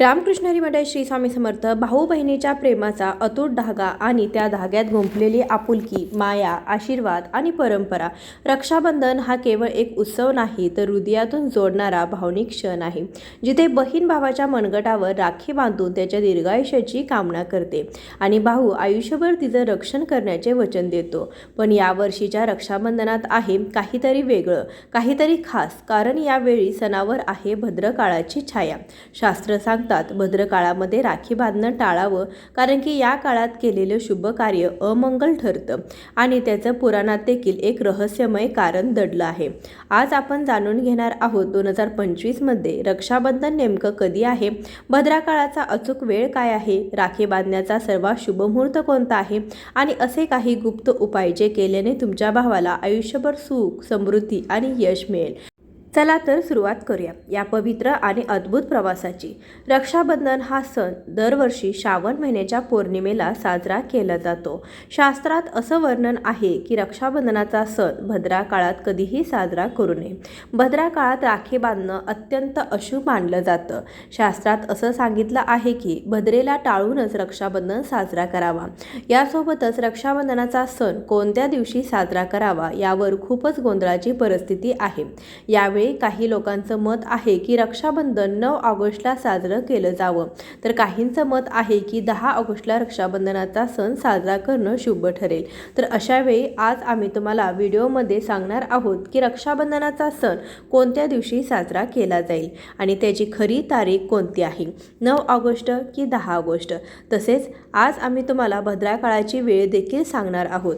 रामकृष्ण हरी श्री स्वामी समर्थ भाऊ बहिणीच्या प्रेमाचा अतूट धागा आणि त्या धाग्यात गुंफलेली आपुलकी माया आशीर्वाद आणि परंपरा. रक्षाबंधन हा केवळ एक उत्सव नाही तर हृदयातून जोडणारा भावनिक क्षण आहे जिथे बहीण भावाच्या मनगटावर राखी बांधून त्याच्या दीर्घायुष्याची कामना करते आणि भाऊ आयुष्यभर तिचं रक्षण करण्याचे वचन देतो. पण यावर्षीच्या रक्षाबंधनात आहे काहीतरी वेगळं काहीतरी खास कारण यावेळी सणावर आहे भद्रकाळाची छाया. शास्त्र म्हणतात भद्रकाळामध्ये राखी बांधणं टाळावं कारण की या काळात केलेलं शुभ कार्य अमंगल ठरतं आणि त्याचं पुराणात देखील एक रहस्यमय कारण दडलं आहे. आज आपण जाणून घेणार आहोत दोन हजार पंचवीसमध्ये रक्षाबंधन नेमकं कधी आहे? भद्राकाळाचा अचूक वेळ काय आहे? राखी बांधण्याचा सर्वात शुभ मुहूर्त कोणता आहे? आणि असे काही गुप्त उपाय जे केल्याने तुमच्या भावाला आयुष्यभर सुख समृद्धी आणि यश मिळेल. चला तर सुरुवात करूया. या पवित्र आणि अद्भुत प्रवासाची. रक्षाबंधन हा सण दरवर्षी श्रावण महिन्याच्या पौर्णिमेला साजरा केला जातो. शास्त्रात असं वर्णन आहे की रक्षाबंधनाचा सण भद्रा काळात कधीही साजरा करू नये. भद्रा काळात राखी बांधणं अत्यंत अशुभ मानलं जातं. शास्त्रात असं सांगितलं आहे की भद्रेला टाळूनच रक्षाबंधन साजरा करावा. यासोबतच रक्षाबंधनाचा सण कोणत्या दिवशी साजरा करावा यावर खूपच गोंधळाची परिस्थिती आहे. यावेळी काही लोकांचं मत आहे की रक्षाबंधन नऊ ऑगस्टला साजरं केलं जावं. तर काहींचं मत आहे की दहा ऑगस्टला रक्षाबंधनाचा सण साजरा करणं शुभ ठरेल. तर अशावेळी आज आम्ही तुम्हाला व्हिडिओमध्ये सांगणार आहोत की रक्षाबंधनाचा सण कोणत्या दिवशी साजरा केला जाईल आणि त्याची खरी तारीख कोणती आहे? नऊ ऑगस्ट की दहा ऑगस्ट? तसेच आज आम्ही तुम्हाला भद्रा काळाची वेळ देखील सांगणार आहोत.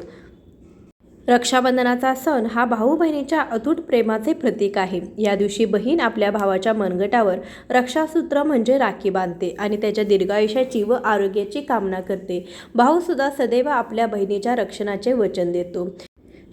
रक्षाबंधनाचा सण हा भाऊ बहिणीच्या अतूट प्रेमाचे प्रतीक आहे. या दिवशी बहीण आपल्या भावाच्या मनगटावर रक्षासूत्र म्हणजे राखी बांधते आणि त्याच्या दीर्घायुष्याची व आरोग्याची कामना करते. भाऊ सुद्धा सदैव आपल्या बहिणीच्या रक्षणाचे वचन देतो.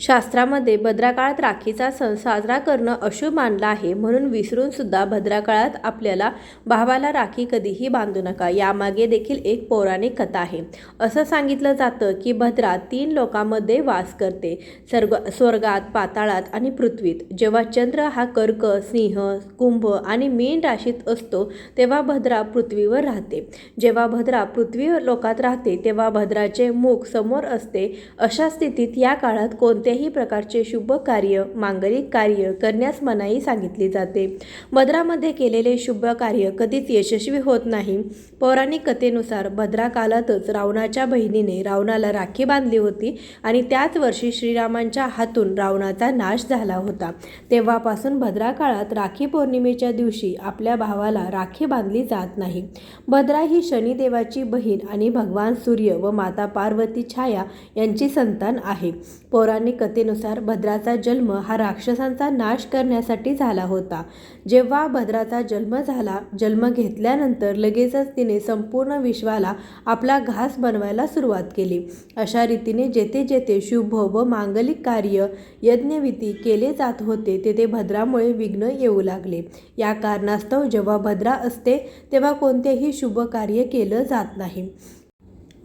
शास्त्रामध्ये भद्राकाळात राखीचा सण साजरा करणं अशुभ मानलं आहे. म्हणून विसरून सुद्धा भद्राकाळात आपल्याला भावाला राखी कधीही बांधू नका. यामागे देखील एक पौराणिक कथा आहे. असं सांगितलं जातं की भद्रा तीन लोकांमध्ये वास करते. सर्ग स्वर्गात पाताळात आणि पृथ्वीत. जेव्हा चंद्र हा कर्क सिंह कुंभ आणि मीन राशीत असतो तेव्हा भद्रा पृथ्वीवर राहते. जेव्हा भद्रा पृथ्वी लोकात राहते तेव्हा भद्राचे मुख समोर असते. अशा स्थितीत या काळात कोणते कोणत्याही प्रकारचे शुभ कार्य मांगलिक कार्य करण्यास मनाई सांगितली जाते. भद्रामध्ये केलेले शुभ कार्य कधीच यशस्वी होत नाही. पौराणिक कथेनुसार भद्रा कालातच रावणाच्या बहिणीने रावणाला राखी बांधली होती आणि त्याच वर्षी श्रीरामांच्या हातून रावणाचा नाश झाला होता. तेव्हापासून भद्रा काळात राखी पौर्णिमेच्या दिवशी आपल्या भावाला राखी बांधली जात नाही. भद्रा ही शनिदेवाची बहीण आणि भगवान सूर्य व माता पार्वती छाया यांची संतान आहे. पौराणिक कथेनुसार भद्राचा जन्म हा राक्षसांचा नाश करण्यासाठी झाला होता. जेव्हा भद्राचा जन्म झाला जन्म घेतल्यानंतर लगेचच तिने संपूर्ण विश्वाला आपला घास बनवायला सुरुवात केली. अशा रीतीने जेथे जेथे शुभ व मांगलिक कार्य यज्ञविधी केले जात होते तेथे भद्रामुळे विघ्न येऊ लागले. या कारणास्तव जेव्हा भद्रा असते तेव्हा कोणतेही शुभ कार्य केलं जात नाही.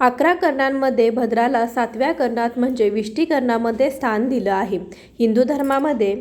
अकरा कर्णांमध्ये भद्राला सातव्या कर्णात म्हणजे विष्टीकरणामध्ये स्थान दिलं आहे. हिंदू धर्मामध्ये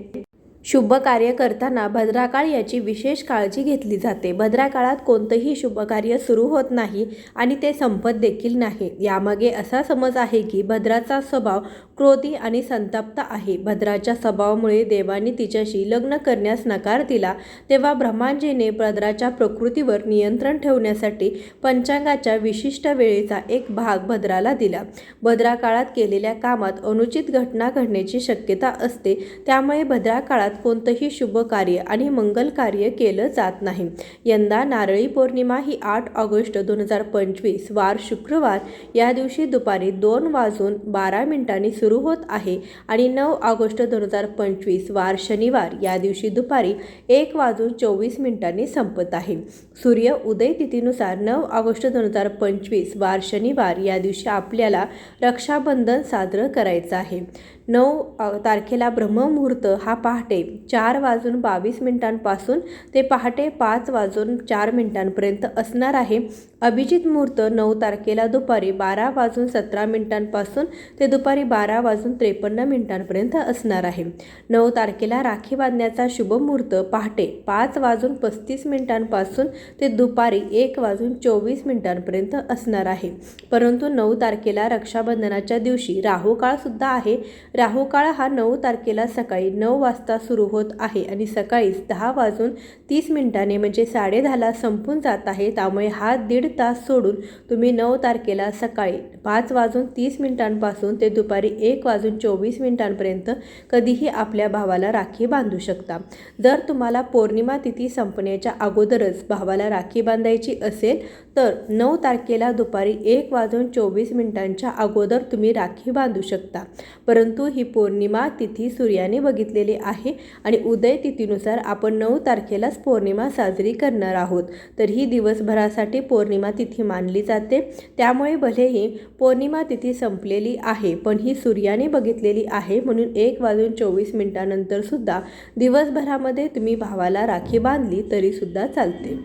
शुभ कार्य करताना भद्राकाळ याची विशेष काळजी घेतली जाते. भद्राकाळात कोणतंही शुभ कार्य सुरू होत नाही आणि ते संपत देखील नाही. यामागे असा समज आहे की भद्राचा स्वभाव क्रोधी आणि संतप्त आहे. भद्राच्या स्वभावामुळे देवाने तिच्याशी लग्न करण्यास नकार दिला तेव्हा ब्रह्माजीने भद्राच्या प्रकृतीवर नियंत्रण ठेवण्यासाठी पंचांगाच्या विशिष्ट वेळेचा एक भाग भद्राला दिला. भद्रा काळात केलेल्या कामात अनुचित घटना घडण्याची शक्यता असते त्यामुळे भद्रा काळात कोणतंही शुभ कार्य आणि मंगल कार्य केलं जात नाही. यंदा नारळी पौर्णिमा ही आठ ऑगस्ट दोन हजार पंचवीस वार शुक्रवार. या दिवशी दुपारी दोन वाजून बारा मिनिटांनी सुरू सुरू होत आहे आणि नऊ ऑगस्ट दोन हजार पंचवीस वार शनिवार या दिवशी दुपारी एक वाजून चोवीस मिनिटांनी संपत आहे. सूर्य उदय तिथीनुसार नऊ ऑगस्ट दोन हजार पंचवीस वार शनिवार या दिवशी आपल्याला रक्षाबंधन साजरं करायचं आहे. नऊ तारखेला ब्रह्ममुहूर्त हा पहाटे चार वाजून बावीस मिनिटांपासून ते पहाटे पाच वाजून चार मिनिटांपर्यंत असणार आहे. अभिजित मुहूर्त नऊ तारखेला दुपारी बारा वाजून सतरा मिनिटांपासून ते दुपारी बारा वाजून त्रेपन्न मिनिटांपर्यंत असणार आहे. नऊ तारखेला राखी बांधण्याचा शुभ मुहूर्त पहाटे पाच वाजून पस्तीस मिनिटांपासून ते दुपारी एक वाजून चोवीस मिनिटांपर्यंत असणार आहे. परंतु नऊ तारखेला रक्षाबंधनाच्या दिवशी राहुकाळसुद्धा आहे. राहुकाळ हा नऊ तारखेला सकाळी नऊ वाजता सुरू होत आहे आणि सकाळीच दहा वाजून तीस मिनिटाने म्हणजे साडेदहाला संपून जात आहे. त्यामुळे हा दीड तास सोडून तुम्ही नऊ तारखेला सकाळी पाच वाजून तीस मिनिटांपासून ते दुपारी एक वाजून चोवीस मिनिटांपर्यंत कधीही आपल्या भावाला राखी बांधू शकता. जर तुम्हाला पौर्णिमा तिथी संपण्याच्या अगोदरच भावाला राखी बांधायची असेल तर नऊ तारखेला दुपारी एक वाजून चोवीस मिनिटांच्या अगोदर तुम्ही राखी बांधू शकता. परंतु ही पौर्णिमा तिथी सूर्याने बघितलेली आहे आणि उदय तिथीनुसार आपण नऊ तारखेलाच पौर्णिमा साजरी करणार आहोत. तर ही दिवसभरासाठी पौर्णिमा तिथी मानली जाते. त्यामुळे भलेही पौर्णिमा तिथी संपलेली आहे पण ही सूर्याने बघितलेली आहे म्हणून एक वाजून चोवीस मिनिटानंतरसुद्धा दिवसभरामध्ये तुम्ही भावाला राखी बांधली तरीसुद्धा चालते.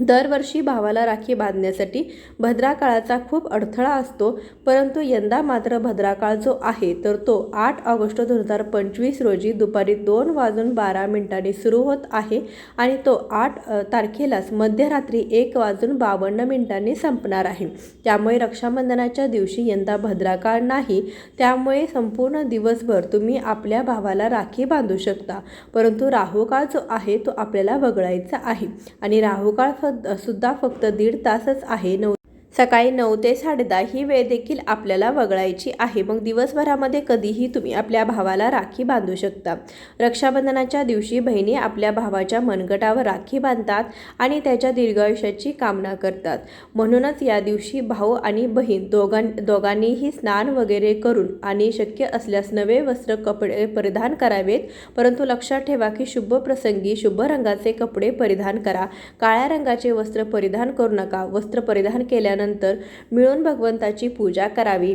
दरवर्षी भावाला राखी बांधण्यासाठी भद्राकाळाचा खूप अडथळा असतो परंतु यंदा मात्र भद्राकाळ जो आहे तर तो आठ ऑगस्ट दोन हजार पंचवीस रोजी दुपारी दोन वाजून बारा मिनिटांनी सुरू होत आहे आणि तो आठ तारखेलाच मध्यरात्री एक वाजून बावन्न मिनिटांनी संपणार आहे. त्यामुळे रक्षाबंधनाच्या दिवशी यंदा भद्राकाळ नाही त्यामुळे संपूर्ण दिवसभर तुम्ही आपल्या भावाला राखी बांधू शकता. परंतु राहुकाळ जो आहे तो आपल्याला वगळायचा आहे. आणि राहुकाळ सुद्धा फक्त दीड तासच आहे. नऊ सकाळी नऊ ते साडेदहा ही वेळ देखील आपल्याला वगळायची आहे. मग दिवसभरामध्ये कधीही तुम्ही आपल्या भावाला राखी बांधू शकता. रक्षाबंधनाच्या दिवशी बहिणी आपल्या भावाच्या मनगटावर राखी बांधतात आणि त्याच्या दीर्घायुष्याची कामना करतात. म्हणूनच या दिवशी भाऊ आणि बहीण दोघां दोघांनीही स्नान वगैरे करून आणि शक्य असल्यास नवे वस्त्र कपडे परिधान करावेत. परंतु लक्षात ठेवा की शुभ प्रसंगी शुभ रंगाचे कपडे परिधान करा. काळ्या रंगाचे वस्त्र परिधान करू नका. वस्त्र परिधान केल्यानंतर मिळून भगवंताची पूजा करावी.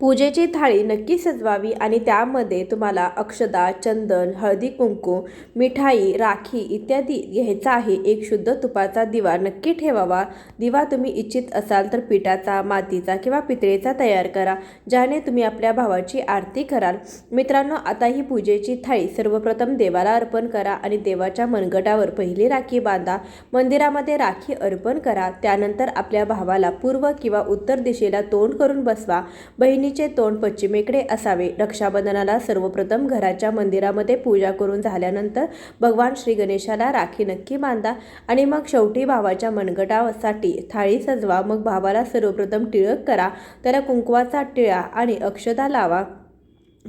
पूजेची थाळी नक्की सजवावी आणि त्यामध्ये तुम्हाला अक्षदा चंदन हळदी कुंकू मिठाई राखी इत्यादी घ्यायचा आहे एक शुद्ध तुपाचा दिवा नक्की ठेवावा. दिवा तुम्ही इच्छित असाल तर पिठाचा मातीचा किंवा पितळेचा तयार करा ज्याने तुम्ही आपल्या भावाची आरती कराल. मित्रांनो आता ही पूजेची थाळी सर्वप्रथम देवाला अर्पण करा आणि देवाच्या मनगटावर पहिली राखी बांधा. मंदिरामध्ये राखी अर्पण करा. त्यानंतर आपल्या भावाला पूर्व किंवा उत्तर दिशेला तोंड करून बसवा. बहिणी बहिणीचे तोंड पश्चिमेकडे असावे. रक्षाबंधनाला सर्वप्रथम घराच्या मंदिरामध्ये पूजा करून झाल्यानंतर भगवान श्री गणेशाला राखी नक्की बांधा आणि मग शेवटी भावाच्या मनगटासाठी थाळी सजवा. मग भावाला सर्वप्रथम टिळक करा. त्याला कुंकवाचा टिळा आणि अक्षदा लावा.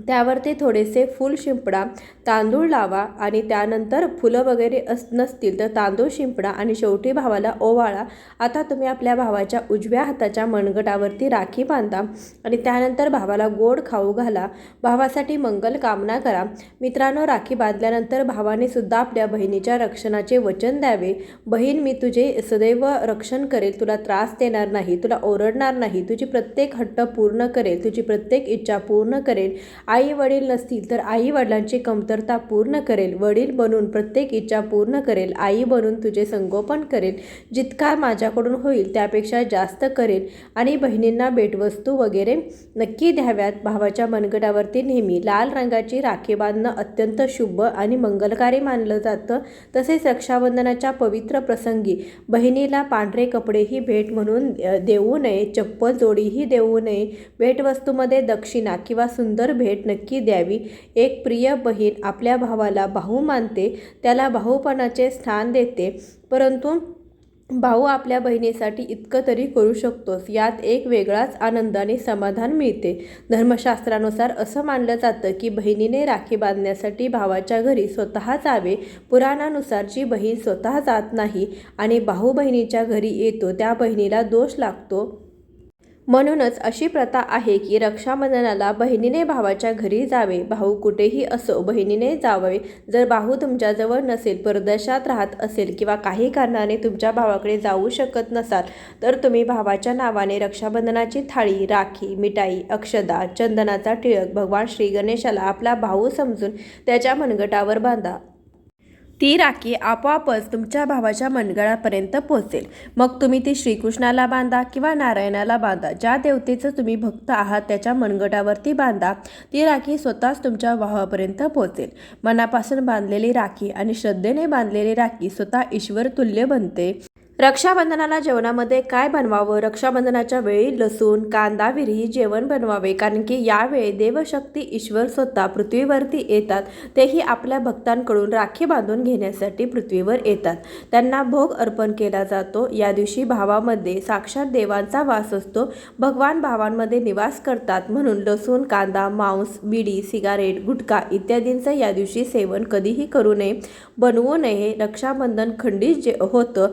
त्यावरती थोडेसे फूल शिंपडा तांदूळ लावा आणि त्यानंतर फुलं वगैरे अस नसतील तर तांदूळ शिंपडा आणि शेवटी भावाला ओवाळा. आता तुम्ही आपल्या भावाच्या उजव्या हाताच्या मनगटावरती राखी बांधा आणि त्यानंतर भावाला गोड खाऊ घाला. भावासाठी मंगल कामना करा. मित्रांनो राखी बांधल्यानंतर भावाने सुद्धा आपल्या बहिणीच्या रक्षणाचे वचन द्यावे. बहीण मी तुझे सदैव रक्षण करेल. तुला त्रास देणार नाही. तुला ओरडणार नाही. तुझी प्रत्येक हट्ट पूर्ण करेल. तुझी प्रत्येक इच्छा पूर्ण करेल. आई वडील नसतील तर आई वडिलांची कमतरता पूर्ण करेल. वडील बनून प्रत्येक इच्छा पूर्ण करेल. आई बनून तुझे संगोपन करेल. जितका माझ्याकडून होईल त्यापेक्षा जास्त करेल. आणि बहिणींना भेटवस्तू वगैरे नक्की द्याव्यात. भावाच्या मनगटावरती नेहमी लाल रंगाची राखी बांधणं अत्यंत शुभ आणि मंगलकारी मानलं जातं. तसेच रक्षाबंधनाच्या पवित्र प्रसंगी बहिणीला पांढरे कपडेही भेट म्हणून देऊ नये. चप्पल जोडीही देऊ नये. भेटवस्तूमध्ये दक्षिणा किंवा सुंदर भेट नक्की द्यावी. एक प्रिय बहीण आपल्या भावाला भाऊ मानते त्याला भाऊपणाचे स्थान देते परंतु भाऊ आपल्या बहिणीसाठी इतकं तरी करू शकतोस यात एक वेगळाच आनंद आणि समाधान मिळते. धर्मशास्त्रानुसार असं मानलं जातं की बहिणीने राखी बांधण्यासाठी भावाच्या घरी स्वतः जावे. पुराणानुसार जी बहीण स्वतः जात नाही आणि भाऊ बहिणीच्या घरी येतो त्या बहिणीला दोष लागतो. म्हणूनच अशी प्रथा आहे की रक्षाबंधनाला बहिणीने भावाच्या घरी जावे भाऊ कुठेही असो बहिणीने जावे. जर भाऊ तुमच्याजवळ नसेल परदेशात राहत असेल किंवा काही कारणाने तुमच्या भावाकडे जाऊ शकत नसाल तर तुम्ही भावाच्या नावाने रक्षाबंधनाची थाळी राखी मिठाई अक्षदा चंदनाचा टिळक भगवान श्री गणेशाला आपला भाऊ समजून त्याच्या मनगटावर बांधा. ती राखी आपोआपच तुमच्या भावाच्या मनगळापर्यंत पोहोचेल. मग तुम्ही ती श्रीकृष्णाला बांधा किंवा नारायणाला बांधा. ज्या देवतेचं तुम्ही भक्त आहात त्याच्या मनगटावरती बांधा. ती राखी स्वतःच तुमच्या भावापर्यंत पोहोचेल. मनापासून बांधलेली राखी आणि श्रद्धेने बांधलेली राखी स्वतः ईश्वर तुल्य बनते. रक्षाबंधनाला जेवणामध्ये काय बनवावं? रक्षाबंधनाच्या वेळी लसूण कांदा विरही जेवण बनवावे कारण की यावेळी देवशक्ती ईश्वर स्वतः पृथ्वीवरती येतात. तेही आपल्या भक्तांकडून राखी बांधून घेण्यासाठी पृथ्वीवर येतात. त्यांना भोग अर्पण केला जातो. या दिवशी भावामध्ये साक्षात देवांचा वास असतो. भगवान भावांमध्ये निवास करतात. म्हणून लसूण कांदा मांस बिडी सिगारेट गुटखा इत्यादींचं या दिवशी सेवन कधीही करू नये. बनवू नये. रक्षाबंधन खंडित जे होतं.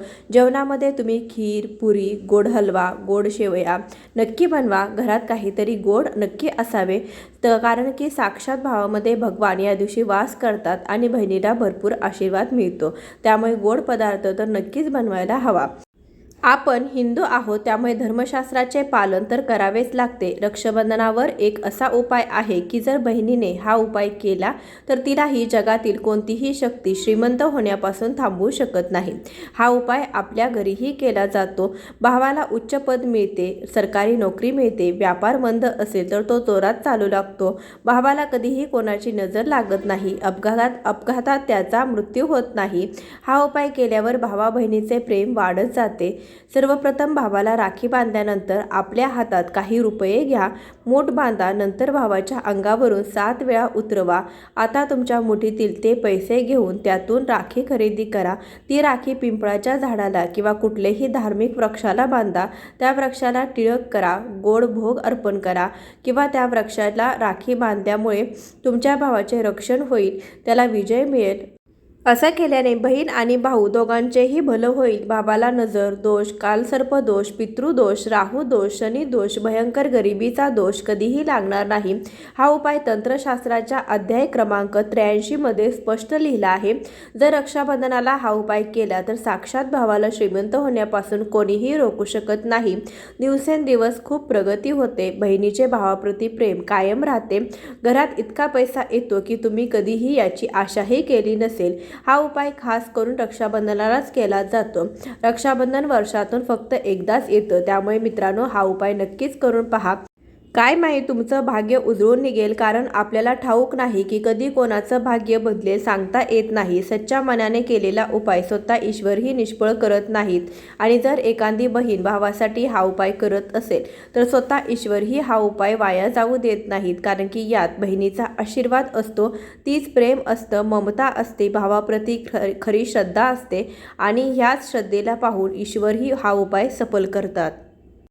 जेवणामध्ये तुम्ही खीर पुरी गोड हलवा गोड शेवया नक्की बनवा. घरात काहीतरी गोड नक्की असावे. तर कारण की साक्षात भावामध्ये भगवान या दिवशी वास करतात आणि बहिणीला भरपूर आशीर्वाद मिळतो. त्यामुळे गोड पदार्थ तर नक्कीच बनवायला हवा. आपण हिंदू आहोत त्यामुळे धर्मशास्त्राचे पालन तर करावेच लागते. रक्षाबंधनावर एक असा उपाय आहे की जर बहिणीने हा उपाय केला तर तिलाही जगातील कोणतीही शक्ती श्रीमंत होण्यापासून थांबवू शकत नाही. हा उपाय आपल्या घरीही केला जातो. भावाला उच्च पद मिळते सरकारी नोकरी मिळते व्यापार मंद असेल तर तो जोरात चालू लागतो. भावाला कधीही कोणाची नजर लागत नाही अपघातात अपघातात त्याचा मृत्यू होत नाही. हा उपाय केल्यावर भावा बहिणीचे प्रेम वाढत जाते. सर्वप्रथम भावाला राखी बांधल्यानंतर आपल्या हातात काही रुपये घ्या. मोठ बांधा नंतर भावाच्या अंगावरून सात वेळा उतरवा. आता तुमच्या मुठीतील ते पैसे घेऊन त्यातून राखी खरेदी करा. ती राखी पिंपळाच्या झाडाला किंवा कुठलेही धार्मिक वृक्षाला बांधा. त्या वृक्षाला टिळक करा गोड भोग अर्पण करा किंवा त्या वृक्षाला राखी बांधल्यामुळे तुमच्या भावाचे रक्षण होईल. त्याला विजय मिळेल. असं केल्याने बहीण आणि भाऊ दोघांचेही भलं होईल. बाबाला नजर दोष कालसर्प दोष पितृदोष राहू दोष शनी दोष भयंकर गरिबीचा दोष कधीही लागणार नाही. हा उपाय तंत्रशास्त्राच्या अध्याय क्रमांक त्र्याऐंशीमध्ये स्पष्ट लिहिला आहे. जर रक्षाबंधनाला हा उपाय केला तर साक्षात भावाला श्रीमंत होण्यापासून कोणीही रोखू शकत नाही. दिवसेंदिवस खूप प्रगती होते. बहिणीचे भावाप्रती प्रेम कायम राहते. घरात इतका पैसा येतो की तुम्ही कधीही याची आशाही केली नसेल. हा उपाय खास करून रक्षाबंधनालाच केला जातो. रक्षाबंधन वर्षातून फक्त एकदाच येतं. त्यामुळे मित्रांनो हा उपाय नक्कीच करून पहा. काय माहीत तुमचं भाग्य उजळून निघेल कारण आपल्याला ठाऊक नाही की कधी कोणाचं भाग्य बदलेल सांगता येत नाही. सच्च्या मनाने केलेला उपाय स्वतः ईश्वरही निष्फळ करत नाहीत. आणि जर एखादी बहीण भावासाठी हा उपाय करत असेल तर स्वतः ईश्वरही हा उपाय वाया जाऊ देत नाहीत कारण की यात बहिणीचा आशीर्वाद असतो तीच प्रेम असतं ममता असते भावाप्रती ख खरी श्रद्धा असते. आणि ह्याच श्रद्धेला पाहून ईश्वरही हा उपाय सफल करतात.